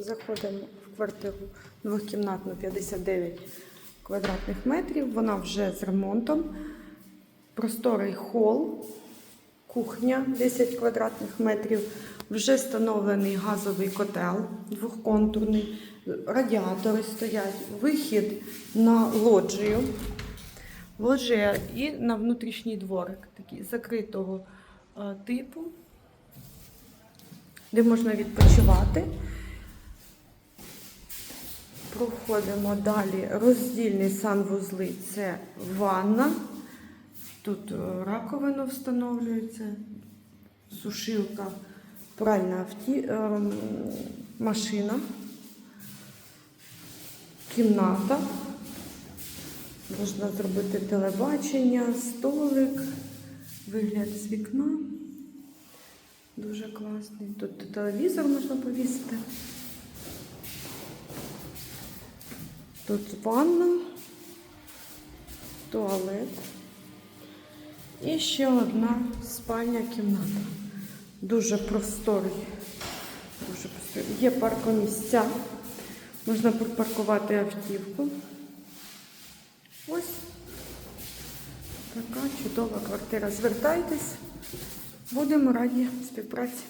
Заходимо в квартиру двохкімнатну 59 квадратних метрів. Вона вже з ремонтом. Просторий хол, кухня 10 квадратних метрів. Вже встановлений газовий котел двохконтурний, радіатори стоять, вихід на лоджію. Лоджія і на внутрішній дворик, такий закритого е, типу, де можна відпочивати. Проходимо далі. Роздільні санвузли це ванна. Тут е, раковина встановлюється, сушилка, пральна авті... ем, машина, кімната. Можна зробити телебачення, столик, вигляд з вікна. Дуже класний. Тут телевізор можна повісити. Тут ванна, туалет. І ще одна спальня кімната. Дуже просторий. Дуже просторий. Є паркомісця. Можна припаркувати автівку. Ось така чудова квартира. Звертайтесь, будемо раді співпраці.